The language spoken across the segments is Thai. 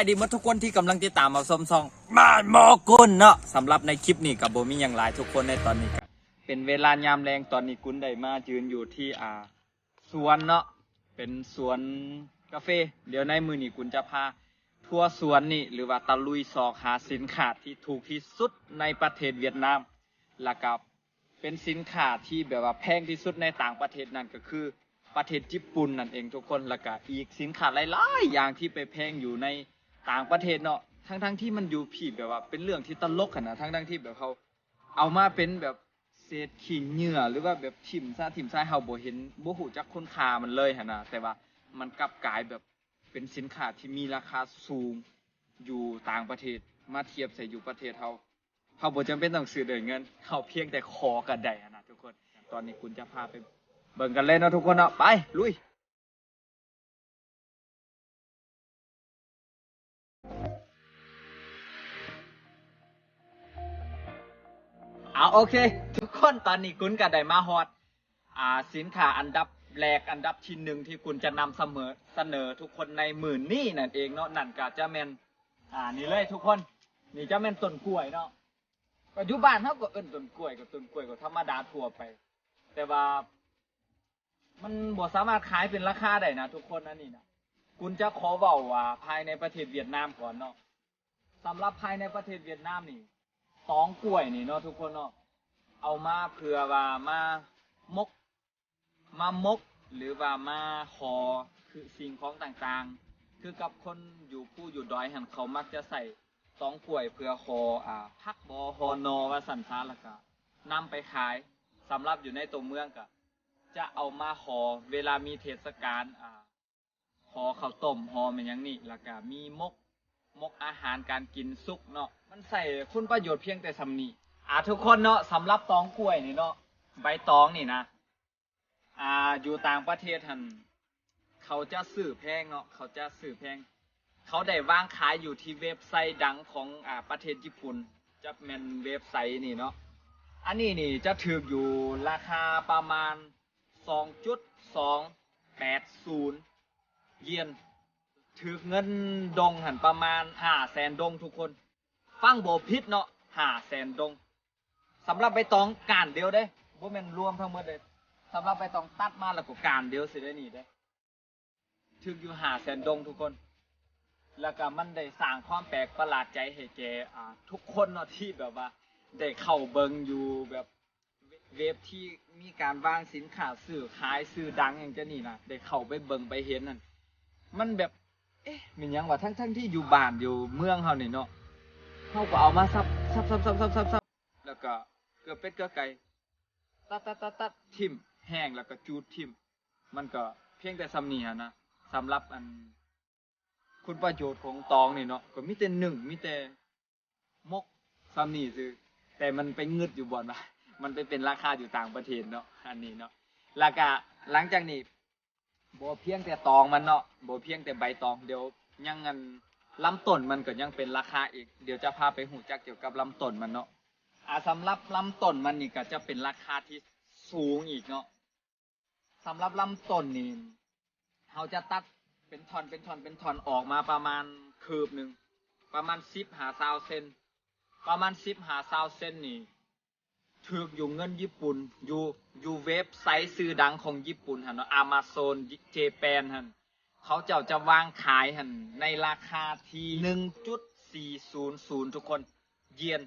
ายดีมดทุกคนที่กำลังติดตามมาชมซองบ้านหมอกุนเนาะสำหรับในคลิปนี้กับโบมีอย่างไรทุกคนในตอนนี้ครับเป็นเวลายามแรงตอนนี้กุนได้มายืนอยู่ที่อ่าสวนเนาะเป็นสวนกาแฟเดี๋ยวในมือนี้กุนจะพา ทัวร์สวนนี่หรือว่าตะลุยซอกหาสินค้าที่ถูกที่สุดในประเทศเวียดนามแล้วก็เป็นสินค้าที่แบบว่าแพงที่สุดในต่างประเทศนั่นก็คือประเทศญี่ปุ่นนั่นเองทุกคนแล้วก็อีกสินค้าหลายๆอย่างที่ไปแพงอยู่ใน ต่างประเทศเนาะทั้งๆทที่มันอยู่ผีแบบว่า เป็นเรื่องที่ตลกขนาดทั้งๆที่แบบเขาเอามาเป็นแบบเศษขี้เหงื่อหรือว่าแบบทิ่มซาทิ่มซาเฮาบ่เห็นบ่ฮู้จักคุณค่ามันเลยหั่นนะแต่ว่ามันกลับกลายแบบเป็นสินค้าที่มีราคาสูงอยู่ต่างประเทศมาเทียบใส่อยู่ประเทศเฮาเฮาบ่จำเป็นต้องซื้อด้วยเงินเฮาเพียงแต่ขอก็ได้หั่นนะทุกคน ตอนนี้คุณจะพาไปเบิ่งกันเลยเนาะทุกคนเนาะไปลุย เอาโอเค ทุกคนตอนนี้คุณก็ได้มาฮอดอ่าสินค้าอันดับแรกอันดับที่หนึ่งที่คุณจะนำเสมอเสนอทุกคนในหมื่นนี่นั่นเองเนาะนั่นก็จะแม่นอ่านี่เลยทุกคนนี่จะแม่นต้นกล้วยเนาะปัจจุบันเขาก็เอิ้นต้นกล้วยกับต้นกล้วยก็ธรรมดาทั่วไป แต่ว่า มันบ่สามารถขายเป็นราคาได้นะทุกคนนะนี่นะคุณจะขอเว้าว่าภายในประเทศเวียดนามก่อนเนาะสำหรับภายในประเทศเวียดนามนี่ ตองกล้วยนี่เนาะทุกคนเนาะเอามาเพื่อว่ามามก มามก หรือว่ามาขอคือสิ่งของต่างๆ คือกับคนอยู่ผู้อยู่ดอยหันเขามักจะใส่ตองกล้วยเพื่อขออ่าพักบอฮอนอว่าสันทาละกะนำไปขายสำหรับอยู่ในตัวเมืองกะจะเอามาขอเวลามีเทศกาลอ่าขอข้าวต้มหอมนอย่างนี้ล้วก็มีมก มกอาหารการกินสุกเนาะมันใส่คุณประโยชน์เพียงแต่สำนีอ่าทุกคนเนาะสำหรับตองกล้วยนี่เนาะใบตองนี่นะอ่าอยู่ต่างประเทศทันเขาจะซื้อแพงเนาะเขาจะซื้อแพง เขาได้วางขายอยู่ที่เว็บไซต์ดังของอ่าประเทศญี่ปุ่นจะเป็นเว็บไซต์นี่เนาะอันนี้นี่จะถืออยู่ราคาประมาณ 2.280 เยน ถือเงินดงหันประมาณ5แสนดงทุกคน ฟังโบพิษเนาะ5แสนดงสำหรับใบตองการเดียวเด้บ่แม่นรวมทั้งหมดเลยสำหรับใบตองตัดมาแล้วก็การเดียวสิได้นี่เด้ถึกอยู่5แสนดงทุกคน แล้วก็มันได้สร้างความแปลกประหลาดใจให้แกอ่าทุกคนเนาะที่แบบว่า ได้เข้าเบิงอยู่แบบเว็บที่มีการวางสินค้าสื่อขายสื่อดังอย่างเจะนี่นะได้เข้าไปเบิงไปเห็นนั่นมันแบบ เอ๊ะมันหยังว่าทั้งทั้งที่อยู่บ้านอยู่เมืองเฮานี่เนาะเฮาก็เอามาซับซับซับซับซับซับซับแล้วก็เกลือเป็ดเกลือไก่ตัดตัดตัดตัดทิ่มแห้งแล้วก็จูดทิ่มมันก็เพียงแต่สำนีหั้นะสำหรับอัน คุณประโยชน์ของตองนี่เนาะก็มีแต่หนึ่งมีแต่มกสำนีซื้อแต่มันไปงึดอยู่บ่อนว่ามันไปเป็นราคาอยู่ต่างประเทศเนาะอันนี้เนาะแล้วก็หลังจากนี้ บ่เพียงแต่ตองมันเนาะบ่เพียงแต่ใบตองเดี๋ยวยังงันลำต้นมันก็ยังเป็นราคาอีก เดี๋ยวจะพาไปหูจักเกี่ยวกับลำต้นมันเนาะอ่าสำหรับลำต้นมันนี่ก็จะเป็นราคาที่สูงอีกเนาะสำหรับลำต้นนี่เขาจะตัดเป็นท่อนเป็นท่อนเป็นท่อนออกมาประมาณคืบหนึ่งประมาณสิบหาซาวเซนประมาณสิบหาซาวเซนนี่ ถูกอยู่เงินญี่ปุ่น อยู่อยู่เว็บไซต์ซื้อดังของญี่ปุ่นหันเนาะอามาโซนเจแปนหันเขาเจ้าจะวางขายหันในราคาที่หนึ่งจุดสี่ศูนย์ศูนย์ทุกคน เยียน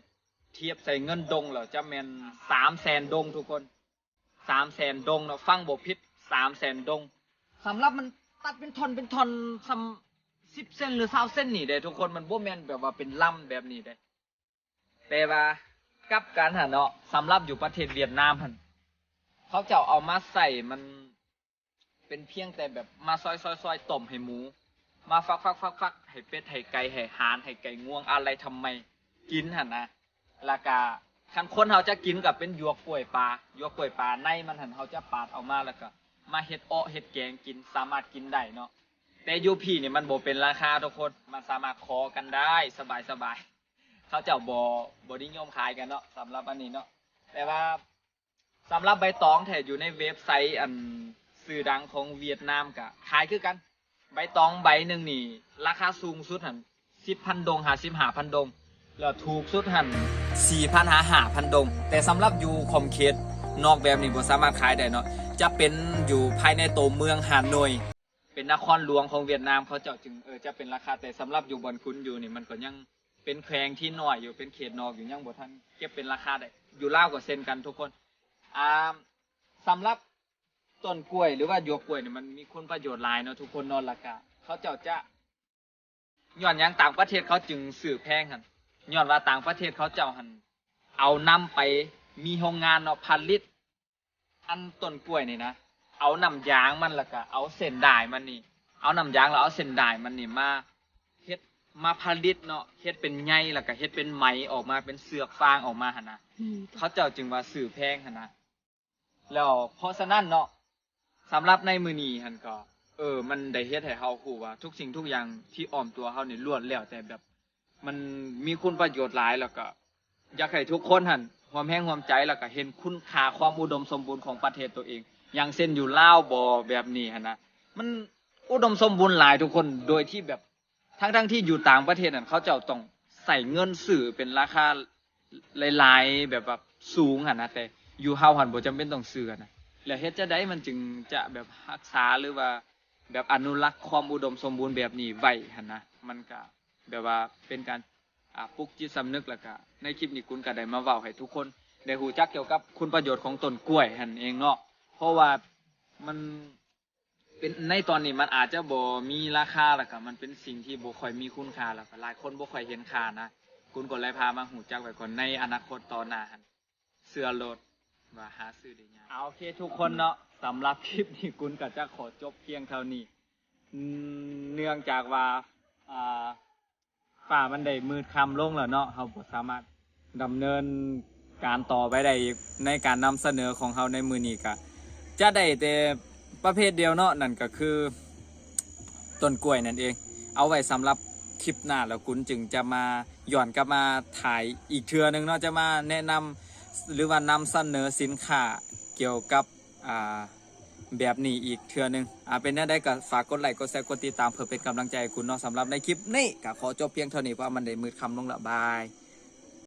เทียบใส่เงินดงเหรอจะแมนสามแสนดงทุกคนสามแสนดงเนาะฟังบพิษสามแสนดงสำหรับมันตัดเป็นทอนเป็นทอนทำสิบเส้นหรือสาเส้นนี่เด้ทุกคนมันบ่แมนแบบว่าเป็นล่ำแบบนี้เด้แต่ว่า กับการหันเนาะสำหรับอยู่ประเทศเวียดนามหันเขาจะเอามาใส่มันเป็นเพียงแต่แบบมาซอยซอยซอยต้มให้หมู มาฟักฟักฟักฟักให้เป็ดให้ไก่ให้หานให้ไก่ง่วงอะไรทำไมกินหันนะแล้วก็คันคนเขาจะกินกับเป็นยวกกล้วยปลายวกกล้วยปลาในมันหันเขาจะปาดเอามาแล้วก็ มาเฮ็ดอ้อเฮ็ดแกงกินสามารถกินได้เนาะแต่ยูพี่นี่ยมันโบเป็นราคาทุกคนมันสามารถคอกันได้สบายสบาย เขาเจ้าบอบนิยมขายกันเนาะสำหรับอันนี้เนาะแต่ว่าสำหรับใบตองแถอยู่ในเว็บไซต์อันสื่อดังของเวียดนามกะขายคือกัน ใบตองใบหนึ่งนี่ ราคาสูงสุดหันสิบพันดงหาสิบหาพันดงแล้วถูกสุดหันสี่พันหาหาพันดง แต่สำหรับอยู่คอมเคสนอกแบบนี้บ่สามารถขายได้เนาะจะเป็นอยู่ภายในตัวเมืองฮานอย เป็นนครหลวงของเวียดนามเขาเจาะจึงเออจะเป็นราคาแต่สำหรับอยู่บนคุณอยู่นี่มันก็ยัง เป็นแควงที่หน้อยอยู่เป็นเขตนอกอยู่ยังบ่ทันเก็บเป็นราคาได้อยู่ล่าวก็เซ็นกันทุกคนอ่าสำหรับต้นกล้วยหรือว่าหยวกกล้วยเนี่ยมันมีคุณประโยชน์หลายเนาะทุกคนเนอนราคาเขาเจ้าจะย้อนหยังต่างประเทศเขาจึงสื่อแพงหันย้อนว่าต่างประเทศเขาเจ้าหันเอานำไปมีโรงงานเนาะผลิตอันต้นกล้วยนี่นะเอาน้ำยางมันแล้วก็เอาเส้นด่ายมันนี่ เอาน้ำยางแล้วเอาเส้นด่ายมันนี่มา มาผลิตเนาะเฮ็ดเป็นใยแล้วก็เฮ็ดเป็นไหมออกมาเป็นเสือกฟางออกมาหั่นนะเขาเจ้าจึงว่าสื่อแพงหั่นนะแล้วเพราะฉะนั้นเนาะสำหรับในมือนี้หั่นก็ เออ มันได้เฮ็ดให้เฮาฮู้ว่า ทุกสิ่งทุกอย่างที่อ้อมตัวเฮานี่ล้วนแล้วแต่แบบ มันมีคุณประโยชน์หลายแล้วก็อยากให้ทุกคนหันความแห้งความใจแล้วก็เห็นคุณค่าความอุดมสมบูรณ์ของประเทศตัวเอง อย่างเส้นอยู่ลาวบอแบบนี้ฮะนะมันอุดมสมบูรณ์หลายทุกคนโดยที่แบบ ทั้งทั้งที่อยู่ต่างประเทศนั่นเขาเจะต้องใส่เงินสื่อเป็นราคาหลายๆแบบแบบสูงฮะนะแต่อยู่เฮาหันบ่จำเป็นต้องซื้อนะแล้วเฮ็ดจะได้มันจึงจะแบบรักษาหรือว่า แบบอนุรักษ์ความอุดมสมบูรณ์แบบนี้ไว้หันนะมันก็แบบว่าเป็นการอ่าปลุกจิตสำนึกแล้วก็ในคลิปนี้คุณก็ได้มาเว้าให้ทุกคนได้รู้จักเกี่ยวกับคุณประโยชน์ของต้นกล้วยหันเองเนาะเพราะว่ามัน เป็นในตอนนี้มันอาจจะบ่มีราคาแล้วก็มันเป็นสิ่งที่บ่ค่อยมีคุณค่าแล้วก็หลายคนบ่ค่อยเห็นค่านะคุณก็เลยพามาหูจักไว้ก่อนในอนาคตต่อหน้าหันเสื้อโลดว่าหาซื้อได้ยากเอาโอเคทุกคนเนาะสำหรับคลิปนี้คุณก็จะขอจบเพียงเท่านี้อืมเนื่องจากว่าอ่าฝ่ามันได้มืดคำลงแล้วเนาะเราบ่สามารถดำเนินการต่อไปได้อีกในการนำเสนอของเราในมือนี้ก็จะได้แต่ ประเภทเดียวเนาะนั่นก็คือต้นกล้วยนั่นเอง เอาไว้สำหรับคลิปหน้าแล้วคุณจึงจะมาหย้อนกลับมาถ่ายอีกเทือนึงเนาะจะมาแนะนำหรือว่านำเสนอสินค้าเกี่ยวกับอ่าแบบนี้อีกเทื่อนึงอ่าเป็นแน่ได้ก็ฝากกดไลค์กดแชร์กดติดตามเพื่อเป็นกำลังใจคุณเนาะสำหรับในคลิปนี้ก็ขอจบเพียงเท่านี้เพราะมันได้มืดคำลงละบาย